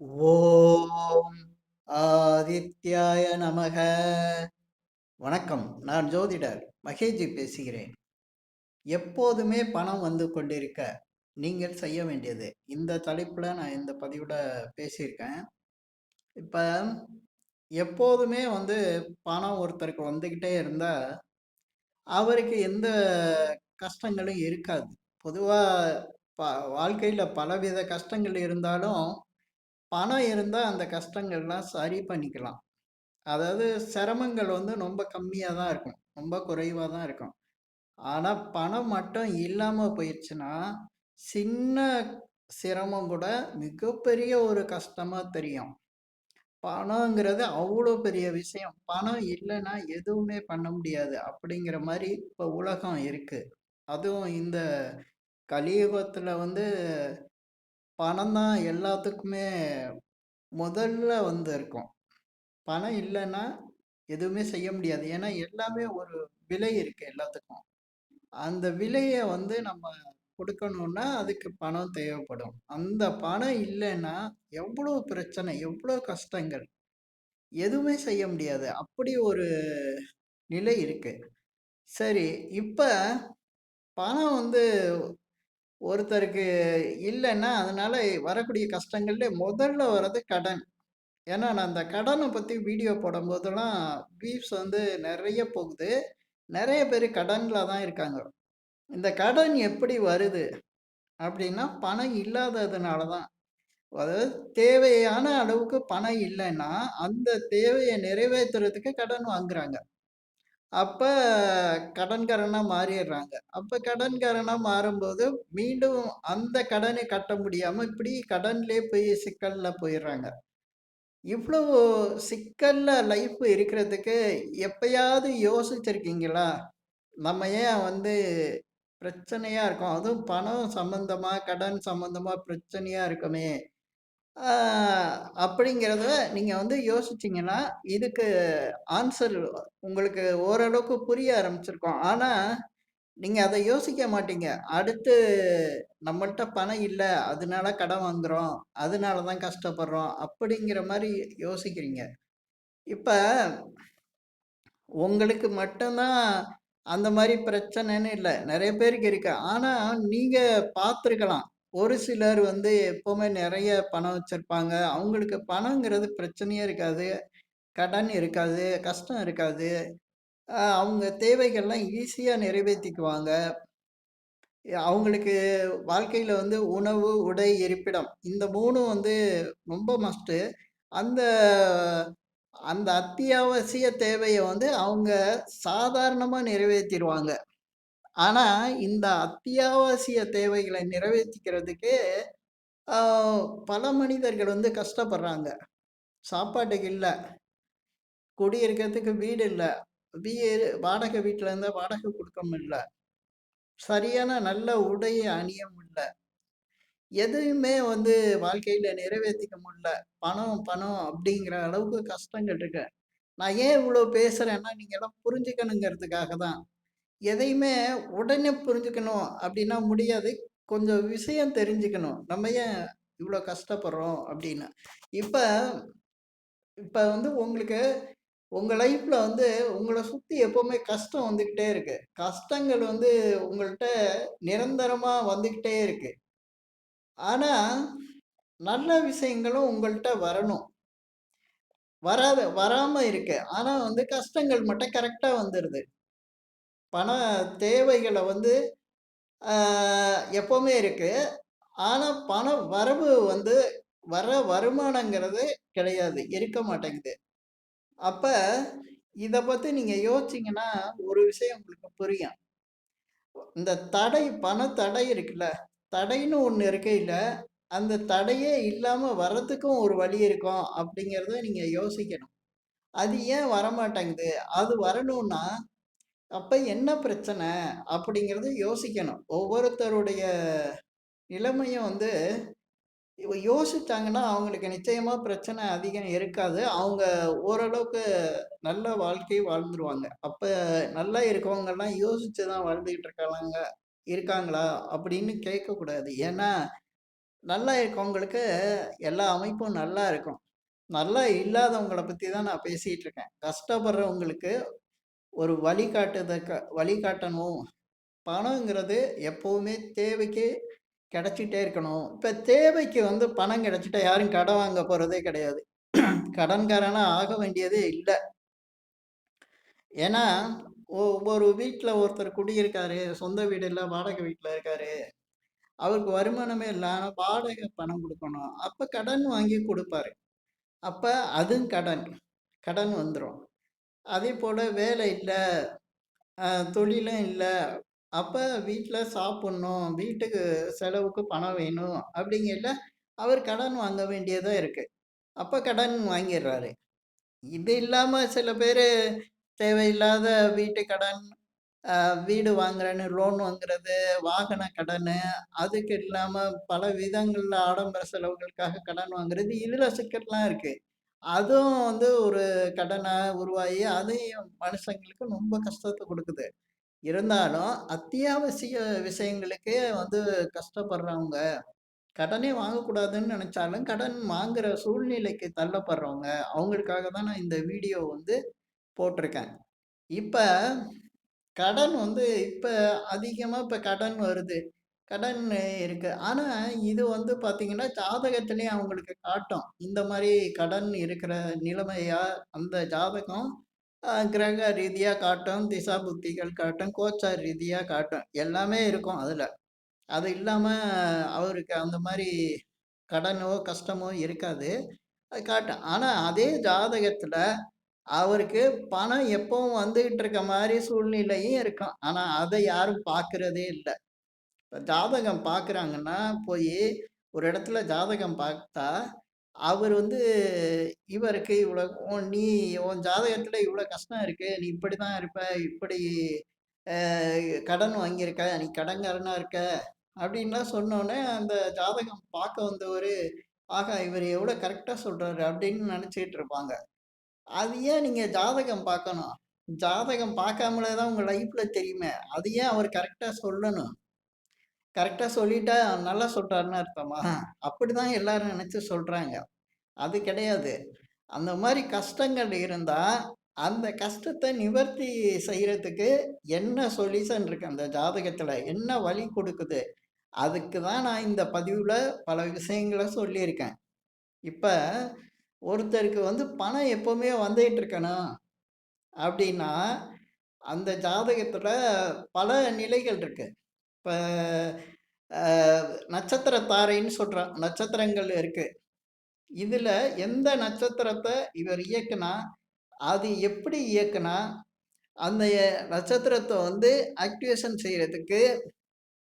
ஓம் ஆதித்யாய நமக. வணக்கம். நான் ஜோதிடர் மகேஜி பேசுகிறேன். எப்போதுமே பணம் வந்து கொண்டிருக்க நீங்கள் செய்ய வேண்டியது. இந்த தலைப்பில் நான் இந்த பதிவோட பேசியிருக்கேன். இப்போ எப்போதுமே வந்து பணம் ஒருத்தருக்கு வந்துக்கிட்டே இருந்தால் அவருக்கு எந்த கஷ்டங்களும் இருக்காது. பொதுவாக ப வாழ்க்கையில் பலவித கஷ்டங்கள் இருந்தாலும் பணம் இருந்தால் அந்த கஷ்டங்கள்லாம் சரி பண்ணிக்கலாம். அதாவது சிரமங்கள் வந்து ரொம்ப கம்மியாக தான் இருக்கும். ரொம்ப குறைவாக தான் இருக்கும். ஆனால் பணம் மட்டும் இல்லாமல் போயிடுச்சுன்னா சின்ன சிரமம் கூட மிகப்பெரிய ஒரு கஷ்டமாக தெரியும். பணங்கிறது அவ்வளோ பெரிய விஷயம். பணம் இல்லைன்னா எதுவுமே பண்ண முடியாது அப்படிங்கிற மாதிரி இப்போ உலகம் இருக்குது அதுவும் இந்த கலியுகத்தில் வந்து பணம் தான் எல்லாத்துக்குமே முதல்ல வந்து இருக்கும். பணம் இல்லைன்னா எதுவுமே செய்ய முடியாது. ஏன்னா எல்லாமே ஒரு விலை இருக்கு எல்லாத்துக்கும். அந்த விலையை வந்து நம்ம கொடுக்கணும்னா அதுக்கு பணம் தேவைப்படும். அந்த பணம் இல்லைன்னா எவ்வளோ பிரச்சனை எவ்வளோ கஷ்டங்கள் எதுவுமே செய்ய முடியாது. அப்படி ஒரு நிலை இருக்கு. சரி இப்போ பணம் வந்து ஒருத்தருக்கு இல்லைன்னா அதனால வரக்கூடிய கஷ்டங்கள்ல முதல்ல வர்றது கடன். ஏன்னா நான் அந்த கடனை பற்றி வீடியோ போடும்போதெல்லாம் பீஃப்ஸ் வந்து நிறைய போகுது. நிறைய பேர் கடனில் தான் இருக்காங்க. இந்த கடன் எப்படி வருது? அப்படின்னா பணம் இல்லாததுனால தான். அதாவது தேவையான அளவுக்கு பணம் இல்லைன்னா அந்த தேவையை நிறைவேற்றுறதுக்கு கடன் வாங்குறாங்க. அப்போ கடன்காரனாக மாறிடுறாங்க. அப்போ கடன்காரனாக மாறும்போது, மீண்டும் அந்த கடனை கட்ட முடியாமல் இப்படி கடன்லேயே போய் சிக்கலில் போயிடுறாங்க. இவ்வளவு சிக்கலில் லைஃப் இருக்கிறதுக்கு எப்பயாவது யோசிச்சிருக்கீங்களா? நம்ம ஏன் வந்து பிரச்சனையாக இருக்கோம்? அதுவும் பணம் சம்மந்தமாக கடன் சம்மந்தமாக பிரச்சனையாக இருக்குமே அப்படிங்கிறத நீங்க வந்து யோசிச்சீங்கன்னா, இதுக்கு ஆன்சர் உங்களுக்கு ஓரளவுக்கு புரிய ஆரம்பிச்சிருக்கும். ஆனா, நீங்க அத யோசிக்க மாட்டீங்க. அடுத்து நம்மள்ட்ட பணம் இல்ல, அதனால கடன் வாங்குறோம். அதனால தான் கஷ்டப்படுறோம். அப்படிங்கிற மாரி யோசிக்கிறீங்க. இப்ப உங்களுக்கு மட்டும் தான் அந்த மாரி பிரச்சனைன்னு இல்ல. நெறைய பேருக்கு இருக்கு. ஆனா, நீங்க பார்த்துருக்கலாம். ஒரு சிலர் வந்து எப்பவுமே நிறைய பணம் வச்சிருப்பாங்க. அவங்களுக்கு பணங்கிறது பிரச்சனையே இருக்காது. கடன் இருக்காது, கஷ்டம் இருக்காது. அ அவங்க தேவைகள்லாம் ஈஸியா நிறைவேத்திக்குவாங்க. அவங்களுக்கு வாழ்க்கையில வந்து உணவு, உடை, இருப்பிடம் இந்த 3ம் வந்து ரொம்ப மஸ்ட்டு. அந்த அந்த அத்தியாவசிய தேவைய வந்து அவங்க சாதாரணமா நிறைவேத்திருவாங்க. ஆனா, இந்த அத்தியாவசிய தேவைகளை நிறைவேத்திக்கிறதுக்கு ஆ பல மனிதர்கள் வந்து கஷ்டப்படுறாங்க. சாப்பாட்டுக்கு இல்ல. குடியிருக்கிறதுக்கு வீடு இல்ல. வீ வாடகை வீட்ல இருந்தா வாடகை குடுக்க முடியல. சரியான நல்ல உடையை அணிய முடியல. எதையுமே வந்து வாழ்க்கையில நிறைவேத்திக்க முடியல. பணம், பணம் அப்படிங்கிற அளவுக்கு கஷ்டங்கள் இருக்கு. நான் ஏன் இவ்வளோ பேசுறேன்னா, நீங்க எல்லாம் புரிஞ்சுக்கணுங்கிறதுக்காக தான். எதையுமே உடனே புரிஞ்சுக்கணும் அப்படின்னா முடியாது. கொஞ்சம் விஷயம் தெரிஞ்சுக்கணும். நம்ம ஏன் இவ்வளோ கஷ்டப்படுறோம் அப்படின்னு. இப்ப இப்ப வந்து உங்களுக்கு உங்க லைஃப்ல வந்து உங்கள சுத்தி எப்பவுமே கஷ்டம் வந்துகிட்டே இருக்கு. கஷ்டங்கள் வந்து உங்கள்ட்ட நிரந்தரமா வந்துகிட்டே இருக்கு. ஆனா, நல்ல விஷயங்களும் உங்கள்ட்ட வரணும். வராத வராம இருக்கு. ஆனா வந்து கஷ்டங்கள் மட்டும் கரெக்ட்டா வந்துருது. பண தேவைகளை வந்து எப்போவுமே இருக்குது ஆனால் பண வரவு வந்து வர வருமானங்கிறது கிடையாது. இருக்க மாட்டேங்குது. அப்போ இதை பற்றி நீங்கள் யோசிச்சீங்கன்னா, ஒரு விஷயம் உங்களுக்கு புரியும். இந்த தடை பண தடை இருக்குல்ல, தடைன்னு ஒன்று இருக்கையில, அந்த தடையே இல்லாமல் வர்றதுக்கும் ஒரு வழி இருக்கும் அப்படிங்கிறத நீங்கள் யோசிக்கணும். அது ஏன் வரமாட்டேங்குது? அது வரணும்னா, அப்ப என்ன பிரச்சனை? அப்படிங்கிறத யோசிக்கணும். ஒவ்வொருத்தருடைய நிலைமையும் வந்து இவ யோசிச்சாங்கன்னா, அவங்களுக்கு நிச்சயமா பிரச்சனை அதிகம் இருக்காது. அவங்க ஓரளவுக்கு நல்ல வாழ்க்கை வாழ்ந்துருவாங்க. அப்ப நல்லா இருக்கவங்கெல்லாம் யோசிச்சு தான் வாழ்ந்துகிட்டு இருக்காங்க இருக்காங்களா? அப்படின்னு கேட்கக்கூடாது. ஏன்னா, நல்லா இருக்கவங்களுக்கு எல்லா அமைப்பும் நல்லா இருக்கும். நல்லா இல்லாதவங்கள பற்றி தான் நான் பேசிகிட்டு இருக்கேன். கஷ்டப்படுறவங்களுக்கு ஒரு வழிகாட்டுதற்க வழிகாட்டணும். பணங்கிறது எப்போவுமே தேவைக்கு கிடச்சிட்டே இருக்கணும். இப்போ தேவைக்கு வந்து பணம் கிடச்சிட்டா யாரும் கடன் வாங்க போகிறதே கிடையாது. கடன்காரனாக ஆக வேண்டியதே இல்லை ஏன்னா, ஒ வீட்டில் ஒருத்தர் குடியிருக்காரு. சொந்த வீடு இல்லை வாடகை வீட்டில் இருக்காரு. அவருக்கு வருமானமே இல்லாமல் வாடகை பணம் கொடுக்கணும் அப்போ கடன் வாங்கி கொடுப்பாரு அப்போ அதுவும் கடன். கடன் வந்துடும் அதே போல் வேலை இல்லை தொழிலும் இல்லை அப்போ வீட்டில் சாப்பிட்ணும் வீட்டுக்கு செலவுக்கு பணம் வேணும் அப்படிங்கையில, அவர் கடன் வாங்க வேண்டியதாக இருக்குது அப்போ கடன் வாங்கிடுறாரு. இது இல்லாமல் சில பேர் தேவையில்லாத வீட்டு கடன், வீடு வாங்குறேன்னு லோன் வாங்குறது, வாகன கடனு, அதுக்கு இல்லாமல் பல விதங்களில் ஆடம்பர செலவுகளுக்காக கடன் வாங்குறது, இதில் சிக்கல்லாம் இருக்குது அதுவும் வந்து ஒரு கடனை உருவாகி, அதையும் மனுஷங்களுக்கு ரொம்ப கஷ்டத்தை கொடுக்குது இருந்தாலும் அத்தியாவசிய விஷயங்களுக்கே வந்து கஷ்டப்படுறவங்க, கடனே வாங்கக்கூடாதுன்னு நினைச்சாலும் கடன் வாங்குற சூழ்நிலைக்கு தள்ளப்படுறவங்க, அவங்களுக்காக தான் நான் இந்த வீடியோ வந்து போட்டிருக்கேன். இப்போ கடன் வந்து இப்போ அதிகமாக இப்போ கடன் வருது. கடன் இருக்கு. ஆனா, இது வந்து பார்த்திங்கன்னா ஜாதகத்திலேயே அவங்களுக்கு காட்டும். இந்த மாதிரி கடன் இருக்கிற நிலைமையா அந்த ஜாதகம் கிரக ரீதியா காட்டும், திசா புத்திகள் காட்டும், கோச்சார் ரீதியா காட்டும். எல்லாமே இருக்கும் அதுல. அது இல்லாம அவருக்கு அந்த மாதிரி கடனோ, கஷ்டமோ இருக்காது. அது காட்டும். ஆனா, அதே ஜாதகத்துல அவருக்கு பணம் எப்பவும் வந்துகிட்டு இருக்க மாதிரி சூழ்நிலையும் இருக்கும். ஆனா, அதை யாரும் பார்க்குறதே இல்லை இப்ப ஜாதகம் பார்க்குறாங்கன்னா, போயி ஒரு இடத்துல ஜாதகம் பார்த்தா, அவர் வந்து இவருக்கு இவ்வளோ உன் நீ உன் ஜாதகத்துல இவ்வளோ கஷ்டம் இருக்கு. நீ இப்படிதான் இருப்ப. இப்படி அ கடன் வாங்கியிருக்க. நீ கடன்காரனா இருக்க. அப்படின்லாம் சொன்னோனே, அந்த ஜாதகம் பார்க்க வந்தவரு, ஆஹா! இவரு எவ்வளோ கரெக்ட்டா சொல்றாரு அப்படின்னு நெனச்சுக்கிட்டு இருப்பாங்க. அது ஏன் நீங்க ஜாதகம் பார்க்கணும்? ஜாதகம் பார்க்காமலே தான் உங்க லைஃப்ல தெரியுமே. அது ஏன் அவர் கரெக்ட்டா சொல்லணும்? கரெக்ட்டா சொல்லிட்டா நல்லா சொல்றாருன்னு அர்த்தமா? அப்படிதான் எல்லாரும் நெனச்சு சொல்றாங்க. அது கிடையாது. அந்த மாரி கஷ்டங்கள் இருந்தா, அந்த கஷ்டத்த நிவர்த்தி செய்றதுக்கு என்ன சொல்யூஷன் இருக்கு அந்த ஜாதகத்துல? என்ன வழி குடுக்குது? அதுக்கு தான் நான் இந்த பதிவுல பல விஷயங்கள சொல்லியிருக்கேன். இப்ப ஒருத்தருக்கு வந்து பணம் எப்பவுமே வந்துகிட்டு இருக்கணும் அப்படின்னா, அந்த ஜாதகத்துல பல நிலைகள் இருக்கு. இப்போ நட்சத்திர தாரைன்னு சொல்கிறான் நட்சத்திரங்கள் இருக்கு. இதில் எந்த நட்சத்திரத்தை இவர் இயக்குனா, அது எப்படி இயக்குனா, அந்த நட்சத்திரத்தை வந்து ஆக்டிவேஷன் செய்கிறதுக்கு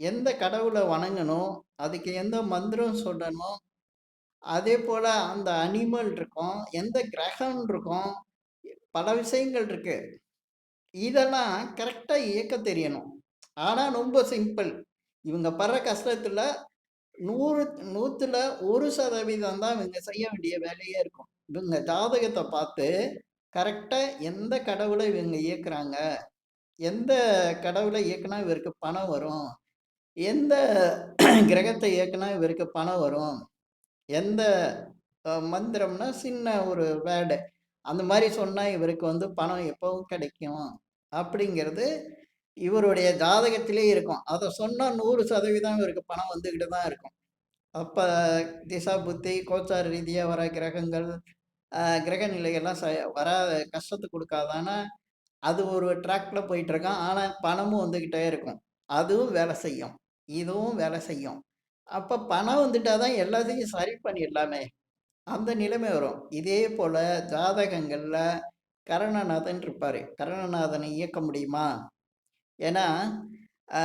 எந்த கடவுளை வணங்கணும்? அதுக்கு எந்த மந்திரம் சொல்லணும்? அதேபோல அந்த அனிமல் இருக்கும். எந்த கிரகம் இருக்கும்? பல விஷயங்கள் இருக்குது இதெல்லாம் கரெக்டாக இயக்க தெரியணும். ஆனால் ரொம்ப சிம்பிள். இவங்க படுற கஷ்டத்தில் நூறு நூற்றுல ஒரு சதவீதம் தான் இவங்க செய்ய வேண்டிய வேலையே இருக்கும். இவங்க ஜாதகத்தை பார்த்து, கரெக்டாக எந்த கடவுளை இவங்க இயக்குறாங்க? எந்த கடவுளை இயக்குனா இவருக்கு பணம் வரும்? எந்த கிரகத்தை இயக்குனா இவருக்கு பணம் வரும்? எந்த மந்திரம்னா சின்ன ஒரு வேர்டு. அந்த மாதிரி சொன்னால் இவருக்கு வந்து பணம் எப்பவும் கிடைக்கும். அப்படிங்கிறது இவருடைய ஜாதகத்திலே இருக்கும். அதை சொன்னால் நூறு சதவீதம் இவருக்கு பணம் வந்துக்கிட்டு தான் இருக்கும். அப்போ திசா புத்தி, கோச்சார ரீதியாக வர கிரகங்கள், கிரக நிலைகள்லாம் ச வராத கஷ்டத்தை கொடுக்காதானா அது ஒரு ட்ராக்ல போயிட்டுருக்கான் ஆனால் பணமும் வந்துக்கிட்டே இருக்கும். அதுவும் வேலை செய்யும். இதுவும் வேலை செய்யும். அப்போ பணம் வந்துட்டா தான் எல்லாத்தையும் சரி பண்ணிடலாமே! அந்த நிலைமை வரும். இதே போல் ஜாதகங்களில் கரணநாதன் இருப்பார் கரணநாதனை இயக்க முடியுமா? ஏன்னா, அ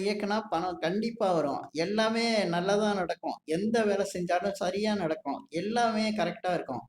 இயக்குனா பணம் கண்டிப்பாக வரும். எல்லாமே நல்லதாக நடக்கும். எந்த வேலை செஞ்சாலும் சரியாக நடக்கும். எல்லாமே கரெக்டாக இருக்கும்.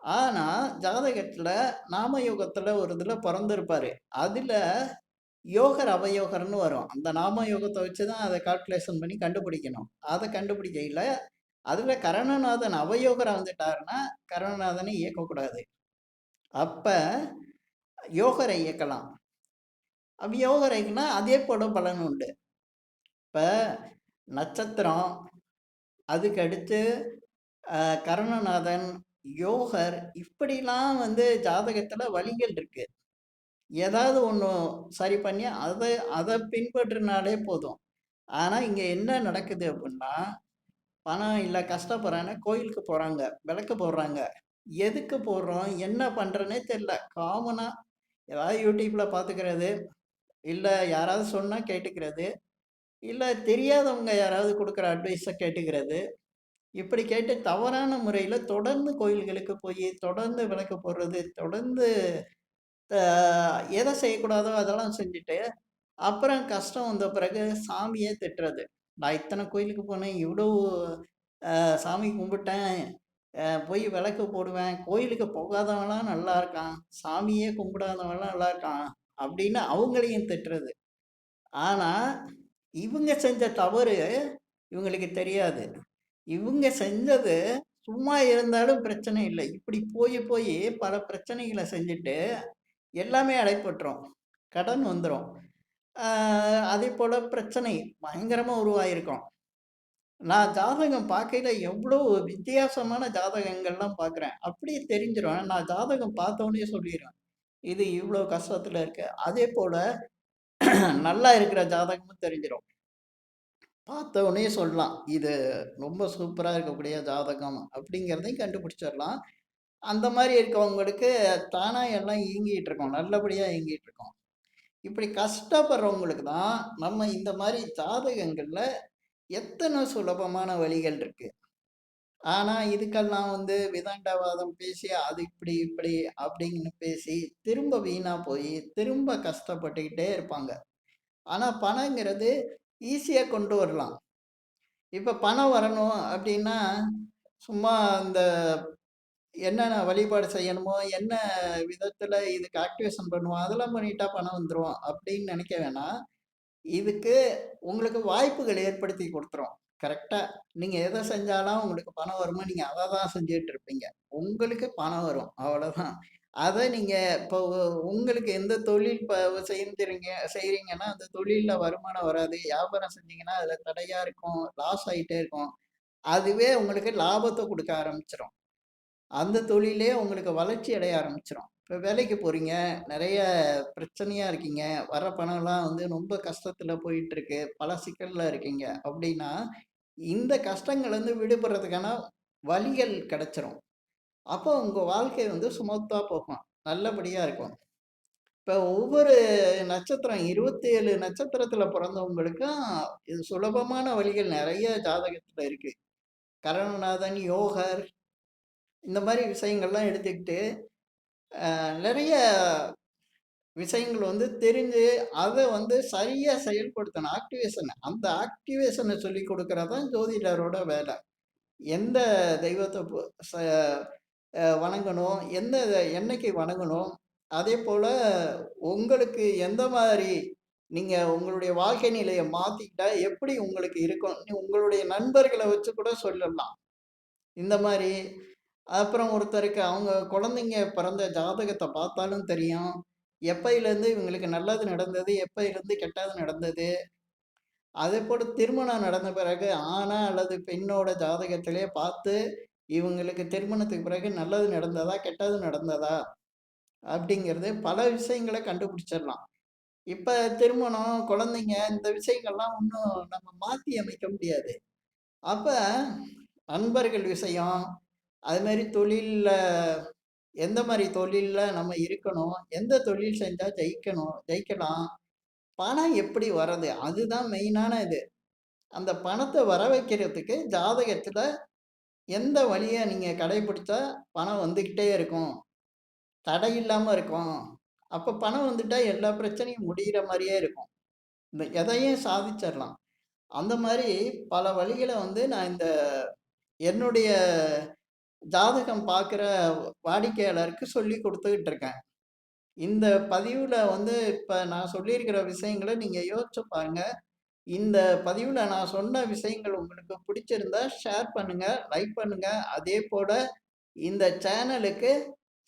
ஆனால் ஜாதகத்தில் நாம நாமயோகத்துல ஒரு இதில் பிறந்திருப்பார் அதில் யோகர், அவயோகர்னு வரும். அந்த நாம யோகத்தை வச்சு தான் அதை கால்குலேஷன் பண்ணி கண்டுபிடிக்கணும். அதை கண்டுபிடிக்கையில் அதில் கரணநாதன் அவயோகரா வந்துட்டாருன்னா, கரணநாதனை இயக்கக்கூடாது. அப்போ யோகரை இயக்கலாம். அவ்யோகரைக்குன்னா அதே போல பலன் உண்டு. இப்போ நட்சத்திரம் அதுக்கு அடுத்து கருணநாதன், யோகர் இப்படிலாம் வந்து ஜாதகத்தில் வழிகள் இருக்கு. ஏதாவது ஒன்று சரி பண்ணி அதை அதை பின்பற்றினாலே போதும். ஆனால் இங்கே என்ன நடக்குது அப்படின்னா பணம் இல்லை கஷ்டப்படுறேன்னு கோயிலுக்கு போகிறாங்க விளக்கு போடுறாங்க. எதுக்கு போடுறோம்? என்ன பண்ணுறேன்னே தெரில காமனாக ஏதாவது யூடியூப்பில் பார்த்துக்கிறது, இல்லை யாராவது சொன்னால் கேட்டுக்கிறது, இல்லை தெரியாதவங்க யாராவது கொடுக்குற அட்வைஸை கேட்டுக்கிறது. இப்படி கேட்டு தவறான முறையில் தொடர்ந்து கோயில்களுக்கு போய் தொடர்ந்து விளக்கு போடுறது, தொடர்ந்து எதை செய்யக்கூடாதோ அதெல்லாம் செஞ்சுட்டு, அப்புறம் கஷ்டம் வந்த பிறகு சாமியே திட்டுறது. நான் இத்தனை கோயிலுக்கு போனேன், இவ்வளோ சாமி கும்பிட்டேன், போய் விளக்கு போடுவேன், கோயிலுக்கு போகாதவன்லாம் நல்லா இருக்கான், சாமியே கும்பிடாதவன்லாம் நல்லா இருக்கான், அப்படின்னு அவங்களையும் திட்டுறது. ஆனால் இவங்க செஞ்ச தவறு இவங்களுக்கு தெரியாது. இவங்க செஞ்சது சும்மா இருந்தாலும் பிரச்சனை இல்லை இப்படி போய் போய் பல பிரச்சனைகளை செஞ்சுட்டு, எல்லாமே அடைப்பட்டுரும் கடன் வந்துடும் அதே போல் பிரச்சனை பயங்கரமாக உருவாயிருக்கும். நான் ஜாதகம் பார்க்கையில் எவ்வளோ வித்தியாசமான ஜாதகங்கள்லாம் பார்க்குறேன். அப்படியே தெரிஞ்சிடும் நான் ஜாதகம் பார்த்தோன்னே சொல்லிடுவேன் இது இவ்வளோ கஷ்டத்தில் இருக்கு. அதேபோல நல்லா இருக்கிற ஜாதகமும் தெரிஞ்சிடும் பார்த்தவொடனே சொல்லலாம். இது ரொம்ப சூப்பராக இருக்கக்கூடிய ஜாதகம் அப்படிங்கிறதையும் கண்டுபிடிச்சிடலாம். அந்த மாதிரி இருக்கவங்களுக்கு தானாக எல்லாம் இயங்கிட்டு இருக்கோம் நல்லபடியாக இயங்கிட்டு இருக்கோம் இப்படி கஷ்டப்படுறவங்களுக்கு தான் நம்ம இந்த மாதிரி ஜாதகங்களில் எத்தனை சுலபமான வழிகள் இருக்குது ஆனா, இதுக்கெல்லாம் வந்து விதண்டவாதம் பேசி, அது இப்படி இப்படி அப்படின்னு பேசி, திரும்ப வீணா போய் திரும்ப கஷ்டப்பட்டுக்கிட்டே இருப்பாங்க. ஆனா, பணங்கிறது ஈஸியா கொண்டு வரலாம். இப்ப பணம் வரணும் அப்படின்னா, சும்மா அந்த என்னென்ன வழிபாடு செய்யணுமோ, என்ன விதத்துல இதுக்கு ஆக்டிவேஷன் பண்ணுவோம், அதெல்லாம் பண்ணிட்டா பணம் வந்துடும் அப்படின்னு நினைக்க வேணாம். இதுக்கு உங்களுக்கு வாய்ப்புகள் ஏற்படுத்தி கொடுத்துரும் கரெக்டாக நீங்கள் எதை செஞ்சாலும் உங்களுக்கு பணம் வருமோ நீங்கள் அதை தான் செஞ்சுட்டு இருப்பீங்க. உங்களுக்கு பணம் வரும். அவ்வளோதான். அதை நீங்கள் இப்போ உங்களுக்கு எந்த தொழில் இப்போ செஞ்சுறீங்க செய்கிறீங்கன்னா அந்த தொழிலில் வருமானம் வராது. வியாபாரம் செஞ்சீங்கன்னா, அதில் தடையாக இருக்கும். லாஸ் ஆயிட்டே இருக்கும். அதுவே உங்களுக்கு லாபத்தை கொடுக்க ஆரம்பிச்சிடும் அந்த தொழிலே உங்களுக்கு வளர்ச்சி அடைய ஆரம்பிச்சிடும் இப்போ வேலைக்கு போகிறீங்க நிறைய பிரச்சனையாக இருக்கீங்க. வர பணம்லாம் வந்து ரொம்ப கஷ்டத்தில் போயிட்டுருக்கு. பல சிக்கலில் இருக்கீங்க அப்படின்னா, இந்த கஷ்டங்கள்லேருந்து விடுபடுறதுக்கான வழிகள் கிடச்சிரும் அப்போ உங்கள் வாழ்க்கை வந்து சுமத்தாக போகும். நல்லபடியாக இருக்கும். இப்போ ஒவ்வொரு நட்சத்திரம் இருபத்தேழு நட்சத்திரத்தில் பிறந்தவங்களுக்கும் இது சுலபமான வழிகள் நிறைய ஜாதகத்தில் இருக்குது கரணநாதன் யோகர் இந்த மாதிரி விஷயங்கள்லாம் எடுத்துக்கிட்டு, நிறைய விஷயங்கள் வந்து தெரிஞ்சு, அதை வந்து சரியாக செயல்படுத்தணும். ஆக்டிவேஷன் அந்த ஆக்டிவேஷனை சொல்லி குடுக்குறது தான் ஜோதிடரோட வேலை எந்த தெய்வத்தை ச வணங்கணும், எந்த என்னைக்கு வணங்கணும், அதே போல் உங்களுக்கு எந்த மாதிரி நீங்கள் உங்களுடைய வாழ்க்கை நிலையை மாத்திக்கிட்டா எப்படி உங்களுக்கு இருக்கும்? உங்களுடைய நண்பர்களை வச்சு கூட சொல்லலாம். இந்த மாதிரி அப்புறம் ஒருத்தருக்கு அவங்க குழந்தைங்க பிறந்த ஜாதகத்த பார்த்தாலும் தெரியும். எப்பயிலேருந்து இவங்களுக்கு நல்லது நடந்தது, எப்பயிலேருந்து கெட்டது நடந்தது. அதேபோல திருமணம் நடந்த பிறகு ஆணா அல்லது பெண்ணோட ஜாதகத்திலே பார்த்து, இவங்களுக்கு திருமணத்துக்கு பிறகு நல்லது நடந்ததா, கெட்டது நடந்ததா அப்படிங்கிறது பல விஷயங்கள கண்டுபிடிச்சிடலாம். இப்ப திருமணம், குழந்தைங்க இந்த விஷயங்கள்லாம் ஒண்ணும் நம்ம மாத்தி அமைக்க முடியாது. அப்ப நண்பர்கள் விஷயம், அது தொழிலில் எந்த மாதிரி தொழிலில் நம்ம இருக்கணும், எந்த தொழில் செஞ்சால் ஜெயிக்கணும் ஜெயிக்கலாம், பணம் எப்படி வர்றது? அதுதான் மெயினான இது. அந்த பணத்தை வர வைக்கிறதுக்கு ஜாதகத்தில் எந்த வழியை நீங்கள் கடைபிடிச்சா பணம் வந்துக்கிட்டே இருக்கும். தடை இல்லாமல் இருக்கும். அப்போ பணம் வந்துட்டால் எல்லா பிரச்சனையும் முடிகிற மாதிரியே இருக்கும். இந்த எதையும் சாதிச்சிடலாம். அந்த மாதிரி பல வழிகளை வந்து நான் இந்த என்னுடைய ஜாதகம் பார்க்குற வாடிக்கையாளருக்கு சொல்லி கொடுத்துக்கிட்டு இருக்கேன். இந்த பதிவில் வந்து இப்போ நான் சொல்லியிருக்கிற விஷயங்களை நீங்கள் யோசிச்சு பாருங்க. இந்த பதிவில் நான் சொன்ன விஷயங்கள் உங்களுக்கு பிடிச்சிருந்தா ஷேர் பண்ணுங்கள் லைக் பண்ணுங்கள் அதே போல் இந்த சேனலுக்கு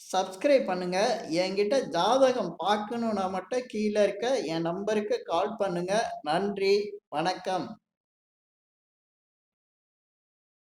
சப்ஸ்கிரைப் பண்ணுங்கள் என்கிட்ட ஜாதகம் பார்க்கணுன்னா மட்டும் கீழே இருக்க என் நம்பருக்கு கால் பண்ணுங்கள் நன்றி, வணக்கம்.